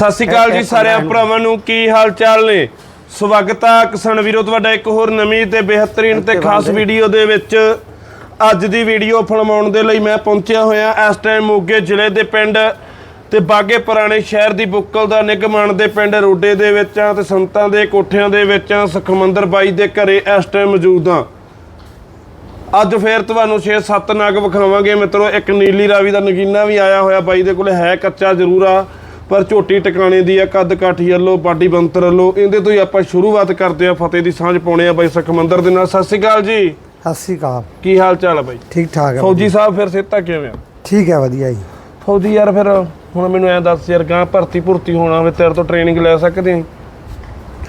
ਸਤਿ ਸ਼੍ਰੀ ਅਕਾਲ ਜੀ ਸਾਰਿਆਂ ਭਰਾਵਾਂ ਨੂੰ ਕੀ ਹਾਲ ਚਾਲ ਨੇ? ਸਵਾਗਤ ਆ ਕਿਸਾਨ ਵੀਰੋ ਤੁਹਾਡਾ ਇੱਕ ਹੋਰ ਨਵੀਂ ਤੇ ਬਿਹਤਰੀਨ ਤੇ ਖਾਸ ਵੀਡੀਓ ਦੇ ਵਿੱਚ। ਅੱਜ ਦੀ ਵੀਡੀਓ ਫਿਲਮਾਉਣ ਦੇ ਲਈ ਮੈਂ ਪਹੁੰਚਿਆ ਹੋਇਆ ਇਸ ਟਾਈਮ ਮੋਗੇ ਜ਼ਿਲ੍ਹੇ ਦੇ ਪਿੰਡ ਤੇ ਬਾਗੇ ਪੁਰਾਣੇ ਸ਼ਹਿਰ ਦੀ ਬੁੱਕਲ ਦਾ ਨਿਗਮਾਨ ਦੇ ਪਿੰਡ ਰੋਡੇ ਦੇ ਵਿੱਚ ਆ ਤੇ ਸੰਤਾਂ ਦੇ ਕੋਠਿਆਂ ਦੇ ਵਿੱਚ ਆ ਸੁਖਮੰਦਰ ਬਾਈ ਦੇ ਘਰੇ ਇਸ ਟਾਈਮ ਮੌਜੂਦ ਆ। ਅੱਜ ਫੇਰ ਤੁਹਾਨੂੰ 6-7 ਨਗ ਵਿਖਾਵਾਂਗੇ। ਮਿੱਤਰੋ ਇੱਕ ਨੀਲੀ ਰਾਵੀ ਦਾ ਨਗੀਨਾ ਵੀ ਆਇਆ ਹੋਇਆ ਬਾਈ ਦੇ ਕੋਲੇ ਹੈ ਕੱਚਾ ਜ਼ਰੂਰ ਆ। ਪਰ ਝੋਟੀ ਟਿਕਾਣੇ ਦੀ ਆ ਕੱਦ ਕਾਠੀ ਵੱਲੋਂ ਬਾਡੀ ਬੰਤਰ ਵੱਲੋਂ ਇਹਦੇ ਤੋਂ ਹੀ ਆਪਾਂ ਸ਼ੁਰੂਆਤ ਕਰਦੇ ਆ ਫਤਿਹ ਦੀ ਸਾਂਝ ਪਾਉਣੇ ਆ ਬਾਈ ਸੁਖਮੰਦਰ ਦੇ ਨਾਲ। ਸਤਿ ਸ਼੍ਰੀ ਅਕਾਲ ਜੀ। ਸਤਿ ਸ਼੍ਰੀ ਅਕਾਲ। ਕੀ ਹਾਲ ਚਾਲ ਆ ਬਾਈ? ਠੀਕ ਠਾਕ ਹੈ ਫੌਜੀ ਸਾਹਿਬ ਫਿਰ ਸਿੱਧਾ ਕਿਵੇਂ ਆ? ਠੀਕ ਹੈ ਵਧੀਆ ਜੀ। ਫੌਜੀ ਯਾਰ ਫਿਰ ਹੁਣ ਮੈਨੂੰ ਐ ਦੱਸ ਯਾਰ ਗਾਂ ਭਰਤੀ ਭੁਰਤੀ ਹੋਣਾ ਹੋਵੇ ਤੇਰੇ ਤੋਂ ਟ੍ਰੇਨਿੰਗ ਲੈ ਸਕਦੇ ਆ?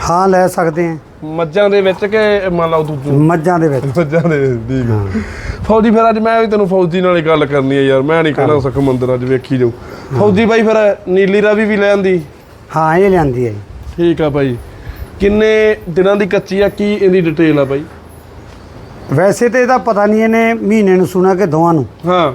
ਹਾਂ ਲੈ ਸਕਦੇ ਹਾਂ ਮੱਝਾਂ ਦੇ ਵਿੱਚ ਕਿ ਮੰਨ ਲਓ ਦੂਜੂ ਮੱਝਾਂ ਦੇ ਵਿੱਚ। ਮੱਝਾਂ ਦੇ ਠੀਕ ਆ। ਫੌਜੀ ਫਿਰ ਅੱਜ ਮੈਂ ਵੀ ਤੈਨੂੰ ਫੌਜੀ ਨਾਲ ਹੀ ਗੱਲ ਕਰਨੀ ਹੈ ਯਾਰ ਮੈਂ ਨਹੀਂ ਕਹਿਣਾ ਸੁਖਮੰਦਰ ਅੱਜ ਵੇਖੀ ਜਾਊ। ਫੌਜੀ ਬਾਈ ਫਿਰ ਨੀਲੀ ਰਾਵੀ ਵੀ ਲੈ ਆਂਦੀ? ਹਾਂ ਇਹ ਲਿਆਂਦੀ ਹੈ ਜੀ। ਠੀਕ ਆ ਬਾਈ। ਕਿੰਨੇ ਦਿਨਾਂ ਦੀ ਕੱਚੀ ਆ? ਕੀ ਇਹਦੀ ਡਿਟੇਲ ਆ ਬਾਈ? ਵੈਸੇ ਤੇ ਇਹਦਾ ਪਤਾ ਨਹੀਂ ਇਹਨੇ ਮਹੀਨੇ ਨੂੰ ਸੁਣਾ ਕਿ ਦੋਵਾਂ ਨੂੰ। ਹਾਂ।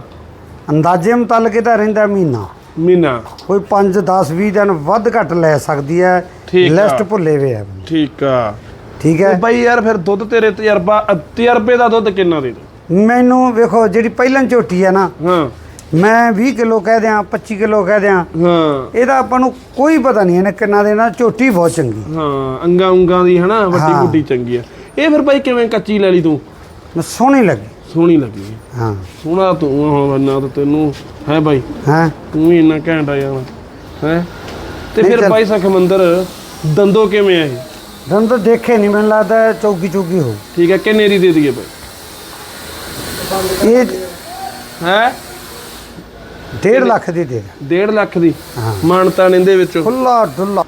ਅੰਦਾਜ਼ੇ ਮੁਤਾਲਕ ਇਹਦਾ ਰਹਿੰਦਾ ਮਹੀਨਾ। ਮੀਨਾ ਕੋਈ 5 10 20 ਦਿਨ ਵੱਧ ਘੱਟ ਲੈ ਸਕਦੀ ਹੈ। ਠੀਕ ਆ। ਲਿਸਟ ਭੁੱਲੇ ਵੇ ਆ। ਠੀਕ ਆ। ਠੀਕ ਤੇ ਹੈ ਬਾਈ ਯਾਰ ਫਿਰ ਦੁੱਧ ਤੇਰੇ ਤਜਰਬਾ ਅ, ਤਜਰਬੇ ਦਾ ਦੁੱਧ ਕਿੰਨਾ ਦੇ ਦੇ? ਮੈਨੂੰ ਵੇਖੋ ਜਿਹੜੀ ਪਹਿਲਾਂ ਝੋਟੀ ਹੈ ਨਾ ਹਾਂ। ਮੈਂ 20 ਕਿਲੋ ਕਹਿ ਦਿਆਂ 25 ਕਿਲੋ ਕਹਿ ਦਿਆਂ। ਹਾਂ। ਇਹਦਾ ਆਪਾਂ ਨੂੰ ਕੋਈ ਪਤਾ ਨਹੀਂ ਇਹਨੇ ਕਿੰਨਾ ਦੇਣਾ ਝੋਟੀ ਬਹੁਤ ਚੰਗੀ। ਹਾਂ ਅੰਗਾ ਉਂਗਾ ਦੀ ਹਨਾ ਵੱਡੀ ਹਾਂ। ਗੁੱਡੀ ਚੰਗੀ ਆ। ਇਹ ਫਿਰ ਬਾਈ ਕਿਵੇਂ ਕੱਚੀ ਲੈ ਲਈ ਤੂੰ? ਮੈਂ ਸੋਹਣੀ ਲੱਗੀ। ਸੋਹਣੀ ਲੱਗੀ ਹਾਂ। ਸੋਹਣਾ ਤੂੰ ਹੁਣ ਨਾ ਤਾਂ ਤੈਨੂੰ ਹੈ ਬਾਈ। ਹਾਂ। ਤੂੰ ਵੀ ਇੰਨਾ ਘੈਂਟ ਆ ਜਾਣਾ ਹੈ? ਤੇ ਨਹੀਂ ਫਿਰ ਚੱਲ- ਬਾਈ ਸਖਮੰਦਰ ਦੰਦੋ ਕਿਵੇਂ ਆ ਇਹ? ਦੰਦ ਤਾਂ ਦੇਖੇ ਨਹੀਂ ਮੈਨੂੰ ਲੱਗਦਾ ਚੌਕੀ ਚੌਕੀ ਹੋ ਠੀਕ ਹੈ ਕਿੰਨੇ ਦੀ ਦੇ ਦਈਏ ਬਾਈ? ਇਹ ਹੈ? 1.5 ਲੱਖ ਦੀ ਦੇ 1.5 ਲੱਖ ਦੀ ਹਾਂ। ਮਾਨਤਾਨ ਇਹਦੇ ਵਿੱਚੋਂ। ਖੁੱਲਾ ਡੁੱਲਾ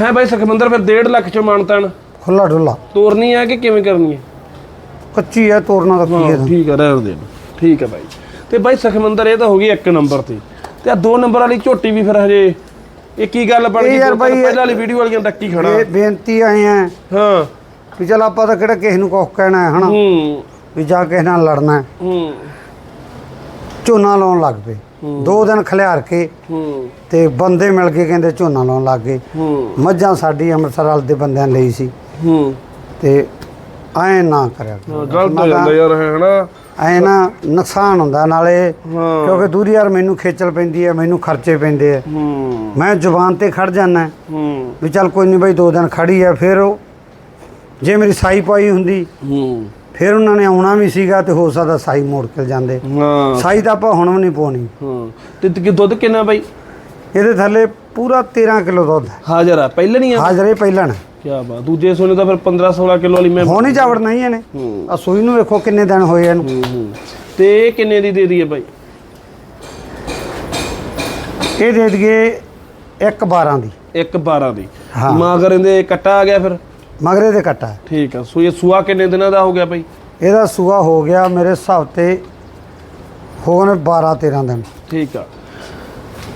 ਹੈ ਬਾਈ ਸਖਮੰਦਰ ਫਿਰ 1.5 ਲੱਖ ਚੋਂ ਮਾਨਤਾਨ ਖੁੱਲਾ ਡੁੱਲਾ ਤੋਰਨੀ ਹੈ ਕਿ ਕਿਵੇਂ ਕਰਨੀ ਹੈ ਕੱਚੀ ਹੈ ਤੋੜਨਾ ਤਾਂ ਕੀ ਹਾਂ ਹੈ ਠੀਕ ਹੈ ਰਹਿਣ ਦੇ। ਠੀਕ ਹੈ ਬਾਈ। ਤੇ ਬਾਈ ਸਖਮੰਦਰ ਇਹ ਤਾਂ ਹੋ ਗਈ ਇੱਕ ਨੰਬਰ ਤੇ। ਤੇ ਆ ਦੋ ਨੰਬਰ ਵਾਲੀ ਝੋਟੀ ਵੀ ਫਿਰ ਹਜੇ ਇਹ ਕੀ ਗੱਲ ਬਣ ਗਈ? ਦੋ ਪਹਿਲਾਂ ਵਾਲੀ ਵੀਡੀਓ ਵਾਲੀਆਂ ਡੱਕੀ ਖੜਾ। ਇਹ ਬੇਨਤੀ ਆਏ ਆ ਹਾਂ। ਵੀ ਚਲ ਆਪਾਂ ਤਾਂ ਕਿਹੜਾ ਕਿਸੇ ਨੂੰ ਕੁਛ ਕਹਿਣਾ ਹੈ ਹਨਾ? ਹੂੰ। ਵੀ ਜਾ ਕਿਸੇ ਨਾਲ ਲੜਨਾ ਹੈ। ਹੂੰ। ਝੋਨਾ ਲਾਉਣ ਲੱਗ ਪਏ। ਦੋ ਦਿਨ ਖਲਿਆਰ ਕੇ ਤੇ ਬੰਦੇ ਮਿਲ ਕੇ ਕਹਿੰਦੇ ਝੋਨਾ ਲਾਉਣ ਲੱਗ ਗਏ। ਮੱਝਾਂ ਸਾਡੀ ਅੰਮ੍ਰਿਤਸਰ ਵਾਲ ਦੇ ਬੰਦਿਆਂ ਲਈ ਸੀ। ਤੇ ਐ ਨਾ ਕਰਿਆ। ਗਲਤ ਹੋ ਜਾਂਦਾ ਯਾਰ ਇਹ ਹਨਾ? ਐ ਨਾ ਨੁਕਸਾਨ ਹੁੰਦਾ। ਨਾਲੇ ਕਿਉਂਕਿ ਦੂਰੀ ਯਾਰ ਮੈਨੂੰ ਖੇਚਲ ਪੈਂਦੀ ਹੈ ਮੈਨੂੰ ਖਰਚੇ ਪੈਂਦੇ ਆ ਮੈਂ ਜ਼ੁਬਾਨ ਤੇ ਖੜ ਜਾਣਾ ਵੀ ਚੱਲ ਕੋਈ ਨਹੀਂ ਬਈ ਦੋ ਦਿਨ ਖੜੀ ਆ ਫਿਰ ਉਹ ਜੇ ਮੇਰੀ ਸਾਈ ਪਾਈ ਹੁੰਦੀ ਫਿਰ ਉਹਨਾਂ ਨੇ ਆਉਣਾ ਵੀ ਸੀਗਾ ਤੇ ਹੋ ਸਕਦਾ ਸਾਈ ਮੋੜ ਕੇ ਜਾਂਦੇ। ਹਾਂ। ਸਾਈ ਤਾਂ ਆਪਾਂ ਹੁਣ ਵੀ ਨਹੀਂ ਪਾਉਣੀ ਹਾਂ। ਤੇ ਦੁੱਧ ਕਿੰਨਾ ਬਾਈ? ਇਹਦੇ ਥੱਲੇ ਪੂਰਾ 13 ਕਿਲੋ ਦੁੱਧ ਹੈ। ਹਾਜ਼ਰ ਆ। ਪਹਿਲਾਂ ਨਹੀਂ ਆ? ਹਾਜ਼ਰੇ ਪਹਿਲਾਂ ਕੀ ਬਾਤ। ਦੂਜੇ ਸੋਨੇ ਤਾਂ ਫਿਰ 15 16 ਕਿਲੋ ਵਾਲੀ ਮੈਂ ਹੁਣ ਹੀ ਚਾਵੜ ਨਹੀਂ ਇਹਨੇ। ਆ ਸੂਈ ਨੂੰ ਵੇਖੋ ਕਿੰਨੇ ਦਿਨ ਹੋਏ ਇਹਨੂੰ। ਤੇ ਇਹ ਕਿੰਨੇ ਦੀ ਦੇ ਦਈਏ ਬਾਈ? ਇਹ ਦੇ ਦਈਏ 1 12 ਦੀ। ਇੱਕ 12 ਦੀ। ਮਾਂ ਕਰਿੰਦੇ ਕੱਟਾ ਆ ਗਿਆ ਫਿਰ? ਮਗਰੇ ਦੇ ਕੱਟਾ ਹੈ। ਠੀਕ ਆ ਸੋ ਇਹ ਸੂਆ ਕਿੰਨੇ ਦਿਨਾਂ ਦਾ ਹੋ ਗਿਆ ਬਾਈ? ਇਹਦਾ ਸੂਆ ਹੋ ਗਿਆ ਮੇਰੇ ਹਿਸਾਬ ਤੇ ਹੋ ਗਏ 12 13 ਦਿਨ। ਠੀਕ ਆ।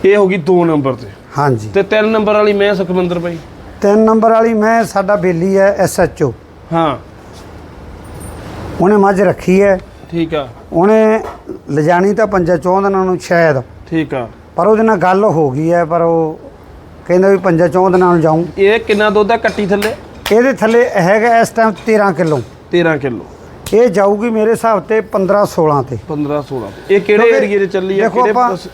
ਇਹ ਹੋ ਗਈ 2 ਨੰਬਰ ਤੇ। ਹਾਂਜੀ। ਤੇ 3 ਨੰਬਰ ਵਾਲੀ ਮੈਂ ਸੁਖਮੰਦਰ ਬਾਈ? ਤਿੰਨ ਨੰਬਰ ਵਾਲੀ ਮੈਂ ਸਾਡਾ ਬੇਲੀ ਹੈ ਐਸਐਚਓ ਹਾਂ। ਉਹਨੇ ਮੱਝ ਰੱਖੀ ਹੈ। ਠੀਕ ਆ। ਉਹਨੇ ਲਿਜਾਣੀ ਤਾਂ ਪੰਜਾ ਚੌਂ ਦਿਨਾਂ ਨੂੰ ਸ਼ਾਇਦ। ਠੀਕ ਆ। ਪਰ ਉਹਦੇ ਨਾਲ ਗੱਲ ਹੋ ਗਈ ਹੈ ਪਰ ਉਹ ਕਹਿੰਦਾ ਵੀ ਪੰਜਾ ਚੌਂ ਦਿਨਾਂ ਨੂੰ ਜਾਊਂ। ਇਹ ਕਿੰਨਾ ਦੁੱਧ ਆ ਕੱਟੀ ਥੱਲੇ? ਇਹਦੇ ਥੱਲੇ ਹੈਗਾ ਇਸ ਟਾਈਮ 13 ਕਿਲੋ। 13 ਕਿਲੋ। ਇਹ ਜਾਊਗੀ ਮੇਰੇ ਹਿਸਾਬ ਤੇ 15 16 ਤੇ। 15 16 ਇਹ ਕਿਹੜੇ ਏਰੀਏ 'ਚ ਚੱਲੀ ਦੇਖੋ ਕਿਹੜੇ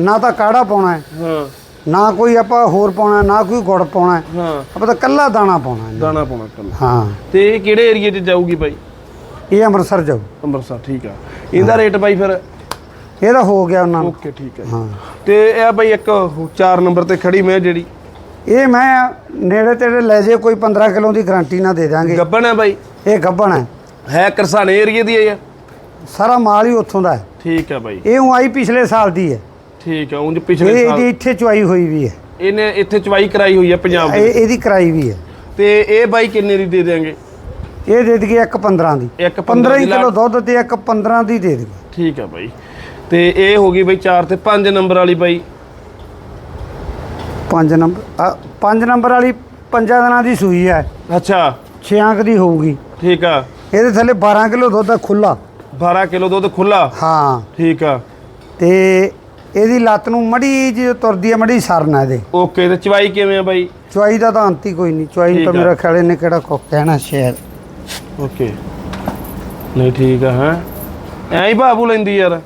ਨਾ ਤਾਂ ਕਾੜਾ ਪਾਉਣਾ ਹੈ ਹਾਂ। ਨਾ ਕੋਈ ਆਪਾਂ ਹੋਰ ਪਾਉਣਾ ਨਾ ਕੋਈ ਗੁੜ ਪਾਉਣਾ ਹੈ। ਹਾਂ। ਆਪਾਂ ਤਾਂ ਕੱਲਾ ਦਾਣਾ ਪਾਉਣਾ ਹੈ। ਦਾਣਾ ਪਾਉਣਾ ਕੱਲਾ ਹਾਂ। ਤੇ ਇਹ ਕਿਹੜੇ ਏਰੀਏ 'ਚ ਜਾਊਗੀ ਬਾਈ? ਇਹ ਅੰਮ੍ਰਿਤਸਰ ਜਾਊ। ਅੰਮ੍ਰਿਤਸਰ ਠੀਕ ਆ। ਇਹਦਾ ਰੇਟ ਬਾਈ ਫਿਰ? ਇਹਦਾ ਹੋ ਗਿਆ ਉਹਨਾਂ ਨੂੰ। ਓਕੇ ਠੀਕ ਹੈ ਹਾਂ। ਤੇ ਇਹ ਬਾਈ ਇੱਕ 4 ਨੰਬਰ ਤੇ ਖੜੀ ਮੈਂ ਜਿਹੜੀ। ਇਹ ਮੈਂ ਨੇੜੇ ਤੇੜੇ ਲੈ ਜੇ ਕੋਈ 15 ਕਿਲੋ ਦੀ ਗਾਰੰਟੀ ਨਾ ਦੇ ਦਾਂਗੇ। ਗੱਬਣ ਹੈ ਬਾਈ? ਇਹ ਗੱਬਣ ਹੈ। ਹੈ ਕਰਸਾਨੇ ਏਰੀਏ ਦੀ ਹੈ ਸਾਰਾ ਮਾਲ ਹੀ ਉੱਥੋਂ ਦਾ ਹੈ। ਠੀਕ ਹੈ ਬਾਈ। ਇਹ ਆਈ ਪਿਛਲੇ ਸਾਲ ਦੀ ਹੈ। ਠੀਕ ਹੈ ਉਂਝ ਇਹ ਪਿਛਲੇ ਇਹਦੀ ਸਾਲ ਇੱਥੇ ਚੁਆਈ ਹੋਈ ਵੀ ਹੈ। ਇਹਨੇ ਇੱਥੇ ਚਵਾਈ ਕਰਾਈ ਹੋਈ ਹੈ ਪੰਜਾਬ ਦੇ। ਇਹ ਇਹਦੀ ਕਰਾਈ ਵੀ ਹੈ। ਤੇ ਇਹ ਬਾਈ ਕਿੰਨੇ ਦੀ ਦੇ ਦੇਾਂਗੇ ਇਹ ਦੇ ਦਈਏ ਇੱਕ 15 ਦੀ। ਇੱਕ 15 ਹੀ ਦੀ ਕਿਲੋ ਦੁੱਧ ਤੇ ਇੱਕ 15 ਦੀ ਦੇ ਦਈਏ। ਠੀਕ ਹੈ ਬਾਈ। ਤੇ ਇਹ ਹੋ ਗਈ ਬਾਈ 4 ਤੇ 5 ਨੰਬਰ ਵਾਲੀ ਬਾਈ। 5 ਨੰਬਰ 5 ਨੰਬਰ ਵਾਲੀ ਪੰਜਾਂ ਦਿਨਾਂ ਦੀ ਸੂਈ ਹੈ। ਅੱਛਾ। 6 ਅੰਕ ਦੀ ਹੋਊਗੀ। ਠੀਕ ਆ। ਇਹਦੇ ਥੱਲੇ 12 ਕਿਲੋ ਦੁੱਧ ਖੁੱਲਾ 12 ਕਿਲੋ ਦੁੱਧ ਖੁੱਲਾ ਹਾਂ। ਠੀਕ ਆ। ਤੇ ਇਹਦੀ ਲੱਤ ਨੂੰ ਮੜੀ ਜਿਹੀ ਤੁਰਦੀ ਹੈ ਮੜੀ ਸਰਨਾ ਇਹਦੇ। ਓਕੇ ਤੇ ਚਵਾਈ ਕਿਵੇਂ ਆ ਬਾਈ? ਚੁਆਈ ਦਾ ਤਾਂ ਅੰਤ ਹੀ ਕੋਈ ਨਹੀਂ। ਚੁਆਈ ਨੂੰ ਤਾਂ ਆ। ਮੇਰਾ ਖਿਆਲ ਇਹਨੇ ਕਿਹੜਾ ਕੋ ਕਹਿਣਾ ਸ਼ਾਇਦ। ਓਕੇ। ਨਹੀਂ ਠੀਕ ਆ ਹਾਂ। ਐਂ ਹੀ ਬਾਬੂ ਲੈਂਦੀ ਯਾਰ।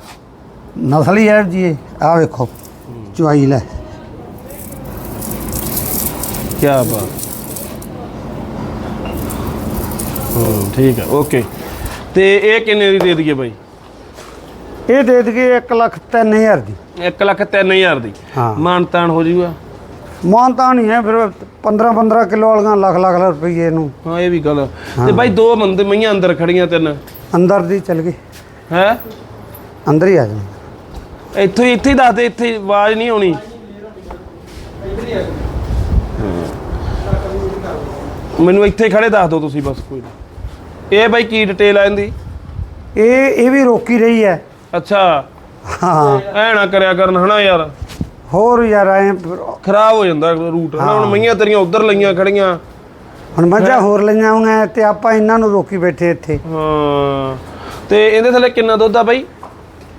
ਨਸਲ ਹੈ ਜੀ ਆ ਵੇਖੋ। ਚੁਆਈ ਲੈ। ਕੀ ਬਾਤ। ਹੂੰ ਠੀਕ ਆ ਓਕੇ। ਤੇ ਇਹ ਕਿੰਨੇ ਦੀ ਦੇ ਦਈਏ ਬਾਈ? ਇਹ ਦੇ ਦਈਏ 1 ਲੱਖ 3000 ਦੀ। 1 ਲੱਖ 3000 ਦੀ। ਹਾਂ। ਮਾਨਤਾਨ ਹੋ ਜਾਊਗਾ ਮਾਨਤਾ ਨਹੀਂ ਹੈ ਫਿਰ 15 15 ਕਿਲੋ ਵਾਲੀਆਂ ਲੱਖ ਲੱਖ ਰੁਪਏ ਨੂੰ। ਹਾਂ ਇਹ ਵੀ ਗੱਲ। ਤੇ ਬਾਈ ਦੋ ਬੰਦੇ ਮਈਆਂ ਅੰਦਰ ਖੜੀਆਂ ਤਿੰਨ। ਅੰਦਰ ਦੀ ਚਲ ਗਈ। ਹੈ? ਅੰਦਰ ਹੀ ਆ ਜਾ ਇੱਥੋਂ ਹੀ ਇੱਥੇ ਹੀ ਦੱਸ ਦੇ ਇੱਥੇ ਆਵਾਜ਼ ਨਹੀਂ ਆਉਣੀ। ਹਾਂ। ਮੈਨੂੰ ਇੱਥੇ ਖੜੇ ਦੱਸ ਦਿਓ ਤੁਸੀਂ ਬਸ ਕੋਈ ਨਾ। ਇਹ ਬਾਈ ਕੀ ਡਿਟੇਲ ਆ ਇਹਦੀ? ਇਹ ਇਹ ਵੀ ਰੋਕੀ ਰਹੀ ਹੈ। ਅੱਛਾ। ਹਾਂ। ਐ ਨਾ ਕਰਿਆ ਕਰਨ ਹਨਾ ਯਾਰ। ਹੋਰ ਯਾਰ ਐ ਖਰਾਬ ਹੋ ਜਾਂਦਾ ਰੂਟ ਹਨਾ? ਹੁਣ ਮਈਆਂ ਤੇਰੀਆਂ ਉਧਰ ਲਈਆਂ ਖੜੀਆਂ। ਹੁਣ ਮੱਝਾਂ ਹੋਰ ਲਈਆਂ ਹੋਈਆਂ ਤੇ ਆਪਾਂ ਇਹਨਾਂ ਨੂੰ ਰੋਕੀ ਬੈਠੇ ਇੱਥੇ। ਹਾਂ। ਤੇ ਇਹਦੇ ਥੱਲੇ ਕਿੰਨਾ ਦੁੱਧ ਆ ਬਾਈ?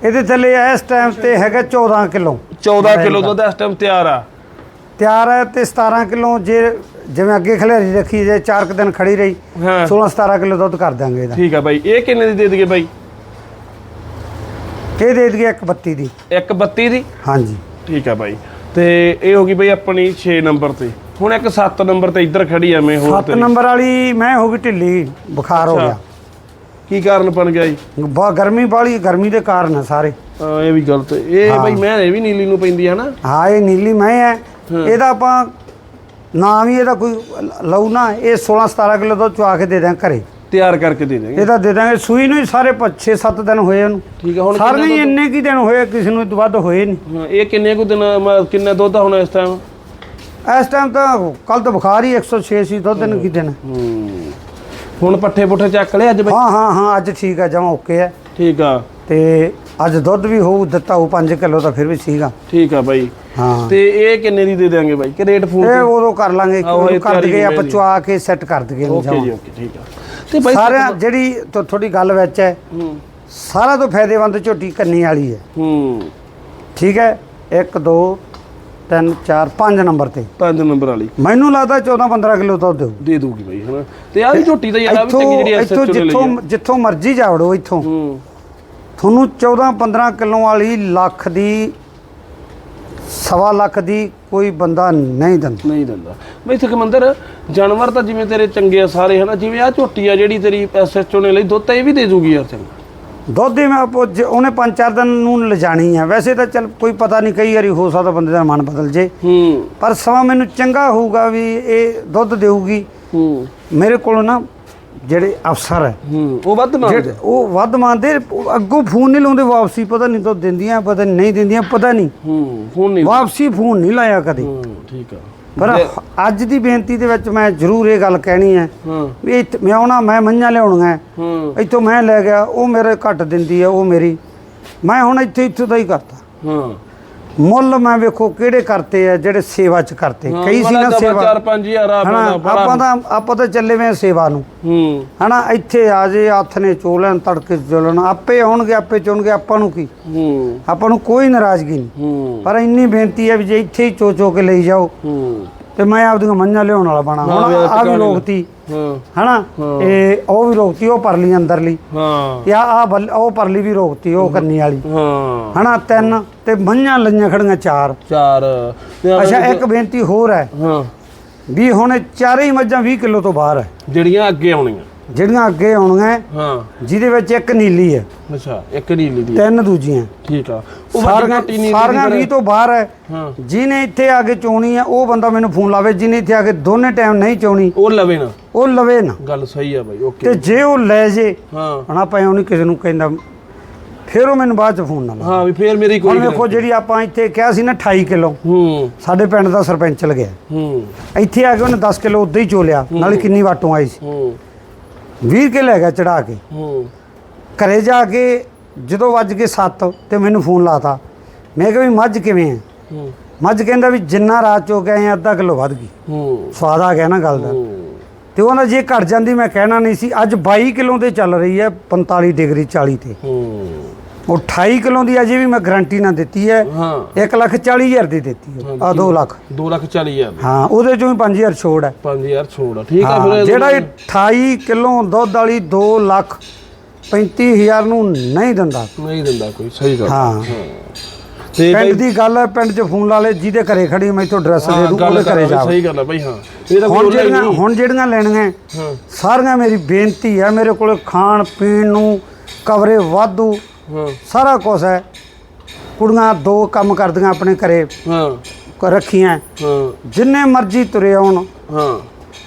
ਇਹਦੇ ਥੱਲੇ ਇਸ ਟਾਈਮ ਤੇ ਹੈਗਾ 14 ਕਿਲੋ। 14 ਕਿਲੋ ਦੁੱਧ ਇਸ ਟਾਈਮ ਤਿਆਰ ਆ। ਤਿਆਰ ਹੈ ਤੇ 17 ਕਿਲੋ ਜੇ ਜਿਵੇਂ ਅੱਗੇ ਖਲੇਰੀ ਰੱਖੀ ਜੇ 4 ਕੁ ਦਿਨ ਖੜੀ ਰਹੀ ਹਾਂ। 16 17 ਕਿਲੋ ਦੁੱਧ ਕਰ ਦਾਂਗੇ ਇਹਦਾ। ਠੀਕ ਆ ਬਾਈ ਇਹ ਕਿੰਨੇ ਦੀ ਦੇ ਦਈਏ ਬਾਈ? ਇਹ ਦੇ ਦਈਏ ਇੱਕ ਬੱਤੀ ਦੀ। 132 ਦੀ? ਹਾਂਜੀ। ਠੀਕ ਆ ਬਾਈ। ਤੇ ਇਹ ਹੋ ਗਈ ਬਾਈ ਆਪਣੀ 6 ਨੰਬਰ ਤੇ। ਹੁਣ ਇੱਕ 7 ਨੰਬਰ ਤੇ ਇੱਧਰ ਖੜੀ ਆ ਮੈਂ ਹੋਰ 7 ਤੇਰੀ। ਨੰਬਰ ਵਾਲੀ ਮੈਂ ਹੋ ਗਈ ਢਿੱਲੀ ਬੁਖਾਰ ਹੋ ਗਿਆ। ਕੀ ਕਾਰਨ ਬਣ ਗਿਆ ਜੀ? ਬਹੁਤ ਗਰਮੀ ਬਾਲੀ ਗਰਮੀ ਦੇ ਕਾਰਨ ਹੈ ਸਾਰੇ। ਇਹ ਵੀ ਗਲਤ। ਇਹ ਬਾਈ ਮੈਂ ਇਹ ਵੀ ਨੀਲੀ ਨੂੰ ਪੈਂਦੀ ਹੈ ਨਾ ਹਾਂ ਇਹ ਨੀਲੀ ਮੈਂ ਹੈ। ਇਹਦਾ ਆਪਾਂ ਨਾਮ ਹੀ ਇਹਦਾ ਕੋਈ ਲਊ ਨਾ ਇਹ 16 17 ਕਿਲੋ ਦੁੱਧ ਚੁਆ ਕੇ ਦੇ ਦਾਂ ਘਰੇ। ਤਿਆਰ ਕਰਕੇ ਦੇ ਦੇਂਗੇ ਇਹਦਾ ਦੇ ਦਾਂਗੇ ਸੂਈ ਨੂੰ ਹੀ ਸਾਰੇ 6-7 ਦਿਨ ਹੋਏ ਉਹਨੂੰ। ਠੀਕ ਆ ਹੁਣ ਸਾਰੇ ਹੀ ਇੰਨੇ ਕੀ ਦਿਨ ਹੋਏ ਕਿਸੇ ਨੂੰ ਤੋਂ ਵੱਧ ਹੋਏ ਨਹੀਂ। ਹਾਂ, ਇਹ ਕਿੰਨੇ ਕੁ ਦਿਨ ਮ- ਕਿੰਨਾ ਦੁੱਧ ਆ ਹੁਣ ਇਸ ਟਾਈਮ ਇਸ ਟਾਈਮ ਤਾਂ ਕੱਲ ਤਾਂ ਬੁਖਾਰ ਹੀ 106 ਸੀ ਦੁੱਧ ਨੂੰ ਕੀ ਦਿਨ ਹੁਣ ਪੱਠੇ ਪੁੱਠੇ ਚੱਕ ਲਏ ਅੱਜ ਬਾਈ? ਹਾਂ ਹਾਂ ਹਾਂ ਅੱਜ ਠੀਕ ਆ ਜਮਾ ਓਕੇ ਹੈ ਠੀਕ ਆ। ਤੇ ਅੱਜ ਦੁੱਧ ਵੀ ਹੋਊ ਦਿੱਤਾ ਹੋਊ 5 ਕਿਲੋ ਤਾਂ ਫਿਰ ਵੀ ਸੀਗਾ। ਠੀਕ ਆ ਬਾਈ। ਹਾਂ। ਤੇ ਇਹ ਕਿੰਨੇ ਦੀ ਦੇ ਦੇਾਂਗੇ ਬਾਈ? ਕਿ ਰੇਟ ਫੋਨ ਇਹ ਉਦੋਂ ਕਰ ਲਾਂਗੇ ਕਰ ਦਈਏ ਆਪਾਂ। ਚੁਆ ਕੇ ਸੈੱਟ ਕਰ ਇਹਨੂੰ ਓਕੇ। ਜੀ ਓਕੇ ਠੀਕ ਆ। ਤੇ ਬਾਈ ਸਾਰਿਆਂ ਜਿਹੜੀ ਤੁਹਾਡੀ ਗੱਲ ਵਿੱਚ ਹੈ ਹੂੰ। ਸਾਰਾ ਤੋਂ ਫਾਇਦੇਮੰਦ ਝੋਟੀ ਕੰਨੀ ਵਾਲੀ ਹੈ। ਹੂੰ। ਠੀਕ ਹੈ? 1 2 3 4 5 ਨੰਬਰ ਤੇ। ਪੰਜ ਨੰਬਰ ਵਾਲੀ। ਮੈਨੂੰ ਲੱਗਦਾ 14 15 ਕਿਲੋ ਦੁੱਧ ਦੇਊ। ਦੇ ਦੂਗੀ ਬਾਈ ਹਨਾ। ਤੇ ਆ ਵੀ ਝੋਟੀ ਤਾਂ ਯਾਰ ਆ ਵੀ ਚੰਗੀ ਜਿਹੜੀ ਐਸਐਚਓ ਨੇ ਲਈ ਜਿੱਥੋਂ। ਜਿੱਥੋਂ ਮਰਜ਼ੀ ਜਾਵੜੋ ਇੱਥੋਂ। ਹੂੰ। ਤੁਹਾਨੂੰ 14 15 ਕਿਲੋ ਵਾਲੀ ਲੱਖ ਦੀ ਸਵਾ ਲੱਖ ਦੀ ਕੋਈ ਬੰਦਾ ਨਹੀਂ ਦਿੰਦਾ। ਨਹੀਂ ਦਿੰਦਾ। ਬਈ ਸੁਖਮੰਦਰ ਜਾਨਵਰ ਤਾਂ ਜਿਵੇਂ ਤੇਰੇ ਚੰਗੇ ਆ ਸਾਰੇ ਹਨਾ? ਜਿਵੇਂ ਆ ਝੋਟੀ ਆ ਜਿਹੜੀ ਤੇਰੀ ਐਸਐਚਓ ਨੇ ਲਈ ਦੁੱਧ ਤਾਂ ਇਹ ਵੀ ਦੇ ਦੂਗੀ ਯਾਰ ਚੰਗਾ ਦੁੱਧ ਹੀ ਮੈਂ ਆਪੋ ਜ- ਉਹਨੇ ਪੰਜ ਚਾਰ ਦਿਨ ਨੂੰ ਲਿਜਾਣੀ ਹੈ ਵੈਸੇ ਤਾਂ ਚਲ ਕੋਈ ਪਤਾ ਨਹੀਂ ਕਈ ਵਾਰੀ ਹੋ ਸਕਦਾ ਬੰਦੇ ਦਾ ਮਨ ਬਦਲ ਜੇ। ਹੂੰ। ਪਰ ਸਮਾਂ ਮੈਨੂੰ ਚੰਗਾ ਹੋਊਗਾ ਵੀ ਇਹ ਦੁੱਧ ਦੇਊਗੀ। ਹੂੰ। ਮੇਰੇ ਕੋਲ ਨਾ ਜਿਹੜੇ ਅਫਸਰ ਹੈ। ਹੂੰ ਉਹ ਵੱਧ ਮੰਗਦੇ ਉਹ ਵੱਧ ਉਹ ਅੱਗੋਂ ਫੋਨ ਨਹੀਂ ਲਾਉਂਦੇ ਵਾਪਸੀ ਪਤਾ ਨਹੀਂ ਤਾਂ ਦਿੰਦੀਆਂ ਪਤਾ ਨਹੀਂ ਦਿੰਦੀਆਂ ਪਤਾ ਨਹੀਂ। ਹੂੰ ਹੁਣ ਨਹੀਂ ਵਾਪਸੀ ਫੋਨ ਨਹੀਂ ਲਾਇਆ ਕਦੇ। ਹੂੰ ਠੀਕ ਆ। ਪਰ ਅੱਜ ਦੀ ਬੇਨਤੀ ਦੇ ਵਿੱਚ ਮੈਂ ਜ਼ਰੂਰ ਇਹ ਗੱਲ ਕਹਿਣੀ ਹੈ ਵੀ ਇੱਥੇ ਮੈਂ ਆਉਣਾ ਮੈਂ ਮੰਝਾਂ ਲਿਆਉਣੀਆਂ ਹੂੰ। ਇੱਥੋਂ ਮੈਂ ਲੈ ਗਿਆ ਉਹ ਮੇਰੇ ਘੱਟ ਦਿੰਦੀ ਹੈ ਉਹ ਮੇਰੀ। ਮੈਂ ਹੁਣ ਇੱਥੇ ਇੱਥੋਂ ਦਾ ਹੀ ਕਰਤਾ। ਹਾਂ। ਮੁੱਲ ਮੈਂ ਵੇਖੋ ਕਿਹੜੇ ਕਰਤੇ ਆ ਜਿਹੜੇ ਸੇਵਾ ਚ ਕਰਤੇ। ਕਈ ਸੀ ਨਾ ਸੇਵਾ। 4-5000 ਹਨਾ ਆਪਣਾ ਆਪਾਂ ਤਾਂ ਆਪਾਂ ਤਾਂ ਚੱਲੇ ਵੇ ਸੇਵਾ ਨੂੰ। ਹੂੰ। ਹਨਾ ਇੱਥੇ ਆ ਜੇ ਹੱਥ ਨੇ ਚੋਲਣ ਤੜਕੇ ਚੋਲਣ ਆਪੇ ਆਉਣਗੇ ਆਪੇ ਚੁਣਗੇ ਆਪਾਂ ਨੂੰ ਕੀ? ਹੂੰ। ਆਪਾਂ ਨੂੰ ਕੋਈ ਨਾਰਾਜ਼ਗੀ ਨਹੀਂ। ਪਰ ਇੰਨੀ ਬੇਨਤੀ ਹੈ ਵੀ ਜੇ ਇੱਥੇ ਹੀ ਚੋ ਚੋ ਕੇ ਲਈ ਜਾਓ। ਹੂੰ। ਤੇ ਮੈਂ ਆਪਦੀਆਂ ਮੰਝਾਂ ਲਿਆਉਣ ਵਾਲਾ ਬਣਾ। ਹੁਣ ਆ ਵੀ ਹਾਂ। ਹਨਾ? ਇਹ ਉਹ ਵੀ ਰੋਕਤੀ ਉਹ ਪਰਲੀ ਅੰਦਰਲੀ। ਹਾਂ। ਤੇ ਆ ਉਹ ਪਰਲੀ ਵੀ ਰੋਕਤੀ ਉਹ ਕੰਨੀ ਵਾਲੀ। ਹਾਂ। ਹਨਾ? ਤਿੰਨ ਤੇ ਮੰਝਾਂ ਲਈਆਂ ਖੜੀਆਂ ਚਾਰ। ਚਾਰ। ਅੱਛਾ ਇੱਕ ਬੇਨਤੀ ਹੋਰ ਹੈ ਹਾਂ। ਵੀ ਹੁਣ ਚਾਰੇ ਹੀ ਮੱਝਾਂ 20 ਕਿਲੋ ਤੋਂ ਬਾਹਰ ਹੈ। ਜਿਹੜੀਆਂ ਅੱਗੇ ਆਉਣੀਆਂ। ਜਿਹੜੀਆਂ ਅੱਗੇ ਆਉਣੀਆਂ ਹਾਂ। ਜਿਹਦੇ ਵਿੱਚ ਇੱਕ ਨੀਲੀ ਹੈ। ਅੱਛਾ ਇੱਕ ਨੀਲੀ ਦੀ ਤਿੰਨ ਦੂਜੀਆਂ। ਠੀਕ ਆ। ਉਹ ਵੱਡੀ ਸਾਰੀਆਂ ਝੋਟੀ ਨੀਲੀ ਦੀ ਸਾਰੀਆਂ ਫਿਰ- 20 ਤੋਂ ਬਾਹਰ ਹੈ। ਹਾਂ। ਜਿਹਨੇ ਇੱਥੇ ਆ ਕੇ ਚੋਣੀ ਹੈ ਉਹ ਬੰਦਾ ਮੈਨੂੰ ਫੋਨ ਲਾਵੇ। ਜਿਹਨੇ ਇੱਥੇ ਆ ਕੇ ਦੋਨੇ ਟਾਈਮ ਨਹੀਂ ਚੋਣੀ ਉਹ ਲਵੇ ਨਾ। ਉਹ ਲਵੇ ਨਾ। ਗੱਲ ਸਹੀ ਆ ਬਾਈ ਤੇ ਓਕੇ ਜੇ ਉਹ ਲੈ ਜੇ ਹਾਂ। ਹੁਣ ਆਪਾਂ ਉਹ ਨਹੀਂ ਕਿਸੇ ਨੂੰ ਕਹਿੰਦਾ ਫਿਰ ਉਹ ਮੈਨੂੰ ਬਾਅਦ ਚ ਫੋਨ ਨਾ ਲਾ ਹਾਂ ਵੀ ਫੇਰ ਮੇਰੀ ਹੁਣ ਕੋਈ ਵੇਖੋ ਜਿਹੜੀ ਆਪਾਂ ਇੱਥੇ ਕਿਹਾ ਸੀ ਨਾ 28 ਕਿਲੋ। ਹੂੰ। ਸਾਡੇ ਪਿੰਡ ਦਾ ਸਰਪੰਚ ਚਲ ਗਿਆ ਹੂੰ। ਇੱਥੇ ਆ ਕੇ ਉਹਨੇ 10 ਕਿਲੋ ਉਦਾਂ ਹੀ ਚੋਲਿਆ ਨਾਲੇ ਕਿੰਨੀ ਵਾਟੋਂ ਆਈ ਸੀ। ਹੂੰ। 20 ਕਿਲੋ ਲੈ ਗਿਆ ਚੜਾ ਕੇ। ਹੂੰ। ਘਰੇ ਜਾ ਕੇ ਜਦੋਂ ਵੱਜ ਕੇ 7 ਤੇ ਮੈਨੂੰ ਫੋਨ ਲਾਤਾ। ਮੈਂ ਕਿਹਾ ਵੀ ਮੱਝ ਕਿਵੇਂ ਹੈ ਹੂੰ। ਮੱਝ ਕਹਿੰਦਾ ਵੀ ਜਿੰਨਾ ਰਾਤ ਚੋ ਗਏ ਆ ਅੱਧਾ ਕਿਲੋ ਵੱਧ ਗਈ। ਹੂੰ। ਸਵਾਦ ਆ ਗਿਆ ਨਾ ਗੱਲ ਦਾ। ਤੇ ਉਹਨਾਂ ਜੇ ਘਟ ਜਾਂਦੀ ਮੈਂ ਕਹਿਣਾ ਨਹੀਂ ਸੀ ਅੱਜ 22 ਕਿਲੋ ਤੇ ਚੱਲ ਰਹੀ ਹੈ 45 ਡਿਗਰੀ 40 ਤੇ। ਹੂੰ। 28 ਕਿਲੋ ਦੀ ਅਜੇ ਵੀ ਮੈਂ ਗਾਰੰਟੀ ਨਾਲ ਦਿੱਤੀ ਹੈ। ਹਾਂ। 1 ਲੱਖ 40 ਹਜ਼ਾਰ ਦੀ ਦਿੱਤੀ ਹੈ। ਆ 2 ਲੱਖ। 2 ਲੱਖ 40 ਹਜ਼ਾਰ ਹਾਂ ਉਹਦੇ ਚੋਂ ਵੀ 5000 ਛੋੜ ਹੈ। 5000 ਛੋੜ ਆ ਠੀਕ ਹਾਂ, ਫਿਰ ਜਿਹੜਾ ਇਹ 28 ਕਿਲੋ ਦੁੱਧ ਵਾਲੀ 2 ਲੱਖ 35000 ਨੂੰ ਨਹੀਂ ਦਿੰਦਾ। ਨਹੀਂ ਦਿੰਦਾ ਕੋਈ ਸਹੀ ਗੱਲ। ਹਾਂ। ਤੇ ਪਿੰਡ ਦੀ ਗੱਲ ਹੈ ਪਿੰਡ 'ਚ ਫੋਨ ਲਾ ਲੈ ਜਿਹਦੇ ਘਰੇ ਖੜੀ ਮੈਂ ਇੱਥੋਂ ਐਡਰੈਸ ਦੇ ਹਾਂ, ਦੂੰ ਉਹਦੇ ਘਰੇ ਜਾ। ਸਹੀ ਗੱਲ ਆ ਬਈ ਹਾਂ। ਇਹ ਤਾਂ ਹੁਣ ਜਿਹੜੀਆਂ। ਹੁਣ ਜਿਹੜੀਆਂ ਲੈਣੀਆਂ ਹਾਂ। ਸਾਰੀਆਂ ਮੇਰੀ ਬੇਨਤੀ ਹੈ ਮੇਰੇ ਕੋਲ ਖਾਣ ਪੀਣ ਨੂੰ ਕਵਰੇ ਵਾਧੂ ਹਾਂ। ਸਾਰਾ ਕੁਝ ਹੈ। ਕੁੜੀਆਂ ਦੋ ਕੰਮ ਕਰਦੀਆਂ ਆਪਣੇ ਘਰੇ। ਹਾਂ। ਕ- ਰੱਖੀਆਂ। ਹਾਂ। ਜਿੰਨੇ ਮਰਜ਼ੀ ਤੁਰੇ ਆਉਣ। ਹਾਂ।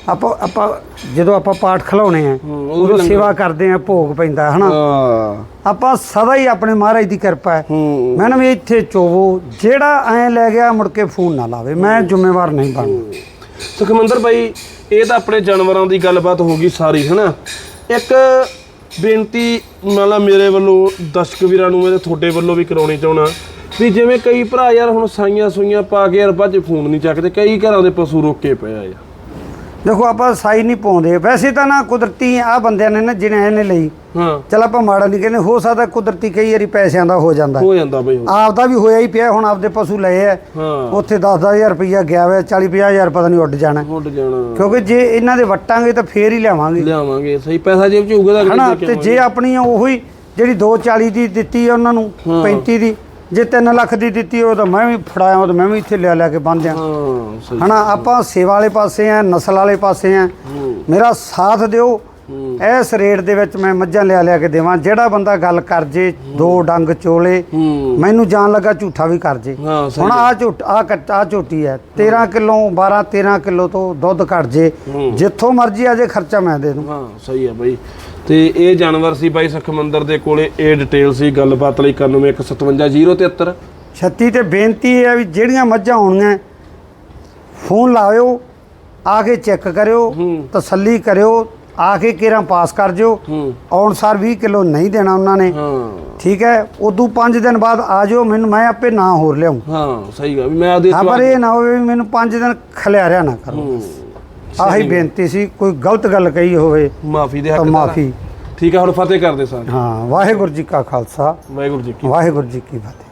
ਆਪਾਂ ਆਪਾਂ ਜਦੋਂ ਆਪਾਂ ਪਾਠ ਖਲਾਉਣੇ ਆ ਹੂੰ, ਉਦੋਂ ਸੇਵਾ ਕਰਦੇ ਆ ਭੋਗ ਪੈਂਦਾ ਹਨਾ? ਹਾਂ। ਆਪਾਂ ਸਦਾ ਹੀ ਆਪਣੇ ਮਹਾਰਾਜ ਦੀ ਕਿਰਪਾ ਹੈ। ਹੂੰ ਮੈਂ ਨਾ ਵੀ ਇੱਥੇ ਚੋਵੋ ਜਿਹੜਾ ਐ ਲੈ ਗਿਆ ਮੁੜ ਕੇ ਫੋਨ ਨਾ ਲਾਵੇ। ਮੈਂ ਜ਼ਿੰਮੇਵਾਰ ਨਹੀਂ ਬਣਦਾ ਸੁਖਮੰਦਰ ਬਾਈ ਇਹ ਤਾਂ ਆਪਣੇ ਜਾਨਵਰਾਂ ਦੀ ਗੱਲਬਾਤ ਹੋ ਗਈ ਸਾਰੀ ਹਨਾ? ਇੱਕ ਬੇਨਤੀ ਮਤਲਬ ਮੇਰੇ ਵੱਲੋਂ, ਦਰਸ਼ਕ ਵੀਰਾਂ ਨੂੰ ਮੇਰੇ ਤੁਹਾਡੇ ਵੱਲੋਂ ਵੀ ਕਰਾਉਣੀ ਚਾਹਣਾ ਵੀ ਜਿਵੇਂ ਕਈ ਭਰਾ ਯਾਰ ਹੁਣ ਸਾਈਆਂ ਸੂਈਆਂ ਪਾ ਕੇ ਯਾਰ ਭੱਜ ਫੋਨ ਨਹੀਂ ਚੱਕਦੇ, ਕਈ ਘਰਾਂ ਦੇ ਪਸ਼ੂ ਰੋਕੇ ਪਏ ਆ ਯਾਰ। ਦੇਖੋ ਆਪਾਂ ਸਾਈ ਨਹੀਂ ਪਾਉਂਦੇ। ਵੈਸੇ ਤਾਂ ਨਾ ਕੁਦਰਤੀ ਆ ਬੰਦਿਆਂ ਨੇ ਨਾ ਜਿਹਨੇ ਇਹਨੇ ਲਈ ਹਾਂ। ਚਲ ਆਪਾਂ ਮਾੜਾ ਨਹੀਂ ਕਹਿੰਦੇ ਹੋ ਸਕਦਾ ਕੁਦਰਤੀ ਕਈ ਵਾਰੀ ਪੈਸਿਆਂ ਦਾ ਹੋ ਜਾਂਦਾ। ਹੋ ਜਾਂਦਾ ਬਈ। ਆਪਦਾ ਵੀ ਹੋਇਆ ਹੀ ਪਿਆ ਹੁਣ ਆਪਦੇ ਪਸ਼ੂ ਲਏ ਆ। ਹਾਂ। ਉੱਥੇ 10-10000 ਰੁਪਈਆ ਗਿਆ ਹੋਇਆ 40-50000 ਪਤਾ ਨਹੀਂ ਉੱਡ ਜਾਣਾ। ਉੱਡ ਜਾਣਾ। ਕਿਉਂਕਿ ਜੇ ਇਹਨਾਂ ਦੇ ਵਟਾਂਗੇ ਤਾਂ ਫੇਰ ਹੀ ਲਿਆਵਾਂਗੇ। ਲਿਆਵਾਂਗੇ ਸਹੀ ਪੈਸਾ ਜੇਬ ਚ ਹੋਊਗਾ ਤਾਂ ਤੇ ਜੇ ਆਪਣੀ ਉਹੀ ਜਿਹੜੀ 240 ਦੀ ਦਿੱਤੀ ਆ ਉਹਨਾਂ ਨੂੰ 35 ਦੀ ਜੇ 3 ਲੱਖ ਦੀ ਦਿੱਤੀ ਉਹ ਤਾਂ ਮੈਂ ਵੀ ਫੜਾਇਆ ਉਹ ਤਾਂ ਮੈਂ ਵੀ ਇੱਥੇ ਲਿਆ ਲਿਆ ਕੇ ਬੰਦਿਆਂ ਹਾਂ ਸਹੀ ਹਨਾ ਆਪਾਂ ਸੇਵਾ ਵਾਲੇ ਪਾਸੇ ਆ ਨਸਲ ਵਾਲੇ ਪਾਸੇ ਆ। ਮੇਰਾ ਸਾਥ ਦਿਓ। ਇਸ ਰੇਟ ਦੇ ਵਿੱਚ ਮੈਂ ਮੱਝਾਂ ਲਿਆ ਲਿਆ ਕੇ ਦੇਵਾਂ। ਜਿਹੜਾ ਬੰਦਾ ਗੱਲ ਕਰ ਜੇ ਦੋ ਡੰਗ ਚੋਲੇ ਮੈਨੂੰ ਜਾਣ ਲੱਗਾ ਝੂਠਾ ਵੀ ਕਰ ਜੇ। ਹੁਣ ਆ ਝੂਠ ਆ ਕੱਟ ਝੋਟੀ ਹੈ। 13 ਕਿਲੋ 12 13 ਕਿਲੋ ਤੋਂ ਦੁੱਧ ਘਟ ਜੇ। ਜਿੱਥੋਂ ਮਰਜ਼ੀ ਆ ਜੇ ਖਰਚਾ ਮੈਂ ਦੇ ਦੂੰ। ਹਾਂ ਸਹੀ ਹੈ ਬਾਈ। ਤੇ ਇਹ ਜਾਨਵਰ ਸੀ ਬਾਈ ਸੁਖਮੰਦਰ ਦੇ ਕੋਲੇ। ਇਹ ਡਿਟੇਲ ਸੀ ਗੱਲਬਾਤ ਲਈ 91157073 ਛੱਤੀ ਤੇ ਬੇਨਤੀ ਹੈ ਵੀ ਜਿਹੜੀਆਂ ਮੱਝਾਂ ਆਉਣੀਆਂ ਫੋਨ ਲਾਇਓ ਆ ਕੇ ਚੈੱਕ ਕਰਿਓ। ਤਸੱਲੀ ਕਰਿਓ ਆ ਕੇ ਕੇਰਾਂ ਪਾਸ ਕਰ ਜਿਓ। ਹੂੰ। ਆਉਣ ਸਾਰ 20 ਕਿਲੋ ਨਹੀਂ ਦੇਣਾ ਉਹਨਾਂ ਨੇ। ਹਾਂ। ਠੀਕ ਹੈ ਉਦੋਂ 5 ਦਿਨ ਬਾਅਦ ਆ ਜਾਓ ਮੈਨੂੰ ਮੈਂ ਆਪੇ ਨਾ ਹੋਰ ਲਿਆਉਂ ਹਾਂ ਸਹੀ ਗੱਲ ਵੀ ਮੈਂ ਹਾਂ ਪਰ ਇਹ ਨਾ ਹੋਵੇ ਵੀ ਮੈਨੂੰ 5 ਦਿਨ ਖਲਿਆਰਿਆ ਨਾ ਕਰੋ। ਆਹੀ ਬੇਨਤੀ ਸੀ ਕੋਈ ਗਲਤ ਗੱਲ ਕਹੀ ਹੋਵੇ ਮਾਫੀ ਦੇ ਤਾਂ ਹੱਕ ਮਾਫੀ। ਠੀਕ ਆ ਹੁਣ ਫਤਿਹ ਕਰਦੇ ਸਾਂ ਹਾਂ ਵਾਹਿਗੁਰੂ ਜੀ ਕਾ ਖਾਲਸਾ। ਵਾਹਿਗੁਰੂ ਜੀ ਕੀ ਵਾਹਿਗੁਰੂ ਜੀ ਕੀ ਫਤਿਹ।